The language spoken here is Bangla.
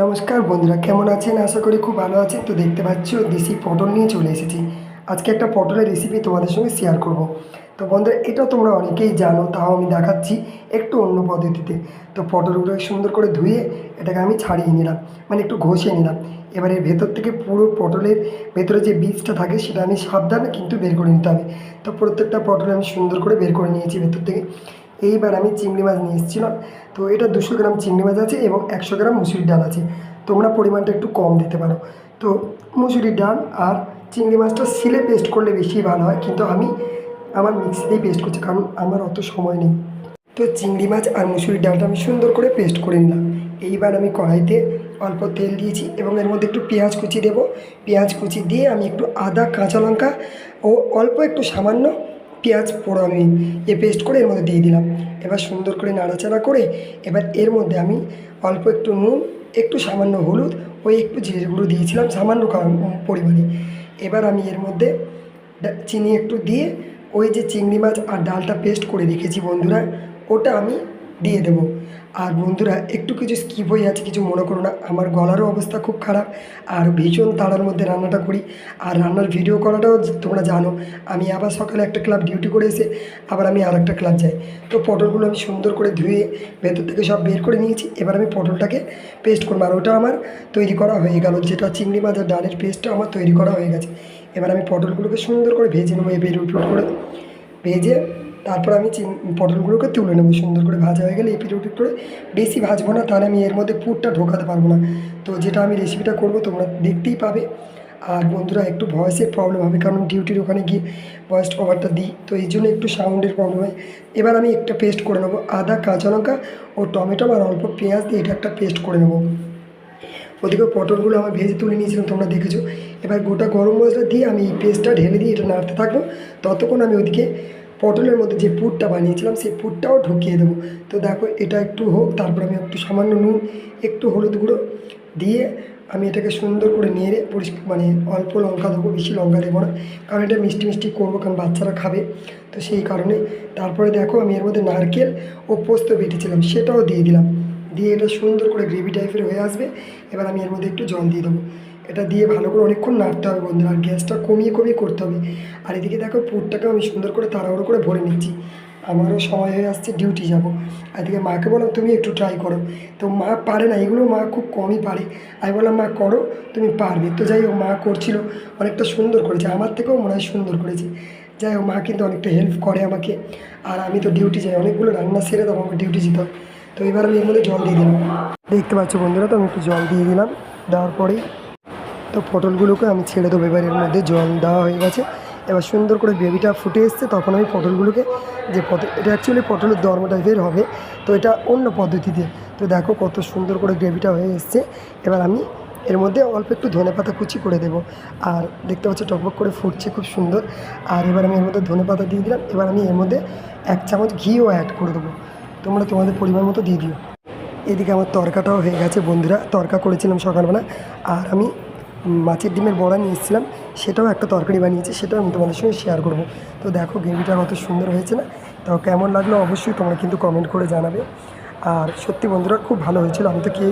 নমস্কার বন্ধুরা, কেমন আছেন? আশা করি খুব ভালো আছেন। তো দেখতে পাচ্ছ, দেশি পটল নিয়ে চলে এসেছি। আজকে একটা পটলের রেসিপি তোমাদের সঙ্গে শেয়ার করব। তো বন্ধুরা, এটা তোমরা অনেকেই জানো, তাও আমি দেখাচ্ছি একটু অন্য পদ্ধতিতে। তো পটলগুলো সুন্দর করে ধুয়ে এটাকে আমি ছাড়িয়ে নিলাম মানে একটু ঘষে নিলাম। এবারে ভেতর থেকে পুরো পটলের ভেতরে যে বীজটা থাকে, সেটা আমি সাবধানে কিন্তু বের করে নিতে হবে। তো প্রত্যেকটা পটল আমি সুন্দর করে বের করে নিয়েছি ভেতর থেকে। এইবার আমি চিংড়ি মাছ নিয়ে এসেছিলাম। তো এটা দুশো গ্রাম চিংড়ি মাছ আছে এবং একশো গ্রাম মুসুরির ডাল আছে। তোমরা পরিমাণটা একটু কম দিতে পারো। তো মুসুরির ডাল আর চিংড়ি মাছটা সিলে পেস্ট করলে বেশি ভালো হয়, কিন্তু আমি আমার মিক্সিতেই পেস্ট করছি কারণ আমার অত সময় নেই। তো চিংড়ি মাছ আর মুসুরির ডালটা আমি সুন্দর করে পেস্ট করে নিলাম। এইবার আমি কড়াইতে অল্প তেল দিয়েছি এবং এর মধ্যে একটু পেঁয়াজ কুচি দেব। পেঁয়াজ কুচি দিয়ে আমি একটু আদা, কাঁচা লঙ্কা ও অল্প একটু সামান্য পেঁয়াজ পোড়া আমি এ পেস্ট করে এর মধ্যে দিয়ে দিলাম। এবার সুন্দর করে নাড়াচাড়া করে এবার এর মধ্যে আমি অল্প একটু নুন, একটু সামান্য হলুদ, ওই একটু জিরে গুঁড়ো দিয়েছিলাম সামান্য পরিমাণে। এবার আমি এর মধ্যে চিনি একটু দিয়ে ওই যে চিংড়ি মাছ আর ডালটা পেস্ট করে রেখেছি বন্ধুরা, ওটা আমি দিয়ে দেবো। আর বন্ধুরা, একটু কিছু স্কিপ হয়ে যাচ্ছে কিছু মনে করো না। আমার গলারও অবস্থা খুব খারাপ। আর ভীষণ তাড়ার মধ্যে রান্নাটা করি। আর রান্নার ভিডিও করাটাও তোমরা জানো, আমি আবার সকালে একটা ক্লাব ডিউটি করে এসে আবার আমি আর একটা ক্লাব যাই। তো পটলগুলো আমি সুন্দর করে ধুয়ে ভেতর থেকে সব বের করে নিয়েছি। এবার আমি পটলটাকে পেস্ট করব। আর ওটা আমার তৈরি করা হয়ে গেল। যেটা চিংড়ি মাছ আর ডালের পেস্টটা আমার তৈরি করা হয়ে গেছে। এবার আমি পটলগুলোকে সুন্দর করে ভেজে নেব। এবার উঠুট করে ভেজে তারপর আমি পটলগুলোকে তুলে নেব, সুন্দর করে ভাজা হয়ে গেলে এপিট ওপিট করে বেশি ভাজবো না, তাহলে আমি এর মধ্যে পুরটা ঢোকাতে পারব না। তো যেটা আমি রেসিপিটা করব, তোমরা দেখতেই পাবে। আর বন্ধুরা, একটু ভয়েসের প্রবলেম হবে, কারণ ডিউটির ওখানে গিয়ে ভয়েস কভারটা দিই। তো এই জন্য একটু সাউন্ডের প্রবলেম হয়। এবার আমি একটা পেস্ট করে নেব, আদা, কাঁচা লঙ্কা ও টমেটো আর অল্প পেঁয়াজ দিয়ে এটা একটা পেস্ট করে নেব। ওদিকে পটলগুলো আমার ভেজে তুলে নিয়েছিলাম, তোমরা দেখেছ। এবার গোটা গরম মশলা দিয়ে আমি এই পেস্টটা ঢেলে দিয়ে এটা নাড়তে থাকব। ততক্ষণ আমি ওদিকে পটলের মধ্যে যে পুরটা বানিয়েছিলাম, সেই পুরটাও ঢুকিয়ে দেবো। তো দেখো, এটা একটু হোক, তারপর আমি একটু সামান্য নুন, একটু হলুদ গুঁড়ো দিয়ে আমি এটাকে সুন্দর করে নেড়ে পরিষ্কার মানে অল্প লঙ্কা দেবো, বেশি লঙ্কা দেবো না, কারণ এটা মিষ্টি মিষ্টি করব, কারণ বাচ্চারা খাবে। তো সেই কারণে তারপরে দেখো, আমি এর মধ্যে নারকেল ও পোস্ত বেটেছিলাম, সেটাও দিয়ে দিলাম। দিয়ে এটা সুন্দর করে গ্রেভি টাইপের হয়ে আসবে, এবার আমি এর মধ্যে একটু জল দিয়ে দেবো। এটা দিয়ে ভালো করে অনেকক্ষণ নাড়তে হবে বন্ধুরা, আর গ্যাসটা কমিয়ে কমিয়ে করতে হবে। আর এদিকে দেখো পুরটাকে আমি সুন্দর করে তাড়াহুড়ো করে ভরে নিচ্ছি। আমারও সময় হয়ে আসছে, ডিউটি যাব। এদিকে মাকে বললাম, তুমি একটু ট্রাই করো। তো মা পারে না, এগুলো মা খুব কমই পারে। আমি বললাম, মা, করো, তুমি পারবে। তো যাই হোক, মা করছিল, অনেকটা সুন্দর করেছে। আমার থেকেও মনে হয় সুন্দর করেছে। যাই হোক, মা কিন্তু অনেকটা হেল্প করে আমাকে। আর আমি তো ডিউটি যাই, অনেকগুলো রান্না সেরে তখন আমাকে ডিউটি যেতে। তো এবার আমি এর মধ্যে জল দিয়ে দিলাম। দেখতে পাচ্ছ বন্ধুরা, তো আমি একটু জল দিয়ে দিলাম। দেওয়ার পরেই তো পটলগুলোকে আমি ছেড়ে দেবো এবার এর মধ্যে, জল দেওয়া হয়ে গেছে। এবার সুন্দর করে গ্রেভিটা ফুটে এসছে, তখন আমি পটলগুলোকে যে পটল এটা অ্যাকচুয়ালি পটলের দর্ম টাইপের হবে, তো এটা অন্য পদ্ধতিতে। তো দেখো কত সুন্দর করে গ্রেভিটা হয়ে এসছে। এবার আমি এর মধ্যে অল্প একটু ধনে পাতা কুচি করে দেবো। আর দেখতে পাচ্ছ টকবক করে ফুটছে খুব সুন্দর। আর এবার আমি এর মধ্যে ধনে পাতা দিয়ে দিলাম। এবার আমি এর মধ্যে এক চামচ ঘিও অ্যাড করে দেবো। তোমরা তোমাদের পরিমাণ মতো দিয়ে দিও। এদিকে আমার তরকাটাও হয়ে গেছে বন্ধুরা। তরকা করেছিলাম সকালবেলা। আর আমি মাছের ডিমের বড়া নিয়ে এসেছিলাম সেটাও একটা তরকারি বানিয়েছি, সেটাও আমি তোমাদের সঙ্গে শেয়ার করব। তো দেখো, গ্রেভিটা কত সুন্দর হয়েছে না? তো কেমন লাগল অবশ্যই তোমরা কিন্তু কমেন্ট করে জানাবে। আর সত্যি বন্ধুরা, খুব ভালো হয়েছিল, আমি তো খেয়ে